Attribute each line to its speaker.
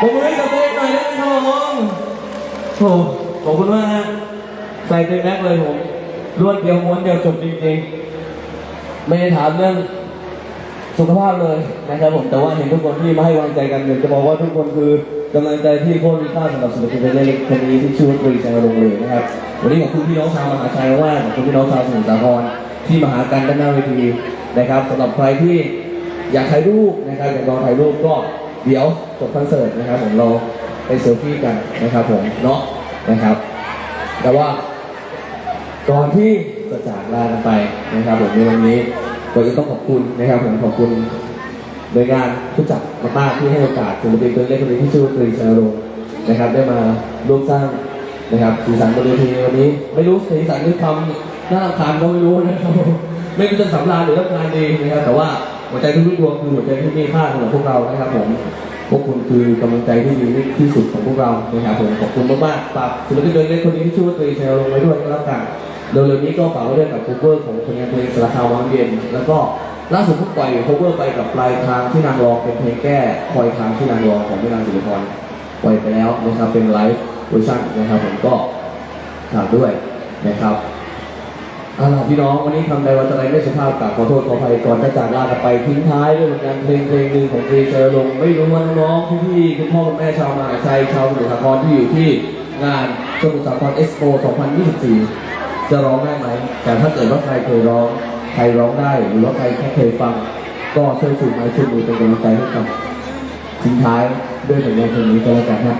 Speaker 1: ผมมือ้ขอบคุณมากฮะใส่เต็มแม็กเลยผมรวดเดียวม้วนเดียวจบจริงๆไม่ได้ถามเรื่องสุขภาพเลยนะครับผมแต่ว่าเห็นทุกคนที่มาให้กำลังใจกันอยากจะบอกว่าทุกคนคือกำลังใจที่โคตรมีค่าสำหรับศิลปินเล็กๆคนนี้ที่ชื่อว่าตรีชัยลงเลยนะครับวันนี้ขอบคุณพี่น้องชาวมหาชัยมากขอบคุณพี่น้องชาวสมุทรสาครที่มาหากันด้านหน้าเวทีนะครับสำหรับใครที่อยากถ่ายรูปนะครับอยากลองถ่ายรูปก็ เดี๋ยวจบคอนเสิร์ตนะครับผมเราไปเซลฟี่กันนะครับผมเนาะนะครับ แต่ว่าก่อนที่จะจากลากันไปนะครับผมในวันนี้ก็จะต้องขอบคุณนะครับผมขอบคุณโดยงานผู้จัดมากๆที่ให้โอกาสศิลปินตัวเล็กคนนี้ที่ชื่อว่าตรีชาโรงนะครับ ได้มาร่วมสร้างนะครับสีสันบนเวทีวันนี้ ไม่รู้สีสันหรือคำน่ารำคาญก็ไม่รู้นะครับไม่รู้จะสำราญหรือรำคาญดีนะครับแต่ว่า หัวใจทุกๆดวงคือหัวใจที่มีค่าสำหรับพวกเรานะครับผมพวกคุณคือกำลังใจที่ดีที่สุดของพวกเรานะครับผมขอบคุณมากๆฝากศิลปินตัวเล็กคนนี้ที่ชื่อว่าตรีชาโรงไว้ด้วยก็แล้วกันเร็วๆนี้ก็ฝากไว้ด้วยกับคูเวอร์ของผลงานเพลงสารคามวังเย็นแล้วก็ล่าสุดเพิ่งปล่อยคูเวอร์ไปกับปลายทางที่นางรองเป็นเพลงแก้คอยทางที่นางรองของพี่นางสิริพรปล่อยไปแล้วนะครับเป็นไลฟ์เวอร์ชันนะครับผมก็ฝากด้วยนะครับ อาล่ะพี่น้องวันนี้ทำใดวันอะไรไม่สุภาพกราบขอโทษขออภัยก่อนจะจากลากันไปทิ้งท้ายด้วยผลงานเพลงเพลงหนึ่งของตรีเจอลงไม่รู้ว่าน้องๆพี่ๆคุณพ่อคุณแม่ชาวมหาชัยชาวสมุทรสาครที่อยู่ที่งานสมุทรสาครเอ็กซ์โป2024 จะร้องได้ไหม แต่ถ้าเกิดว่าใครเคยร้อง ใครร้องได้หรือว่าใครแค่เคยฟัง ก็ช่วยชูไม้ชูมือเป็นกำลังใจให้กับทิ้งท้ายด้วยผลงานเพลงนี้ก็แล้วกันฮะ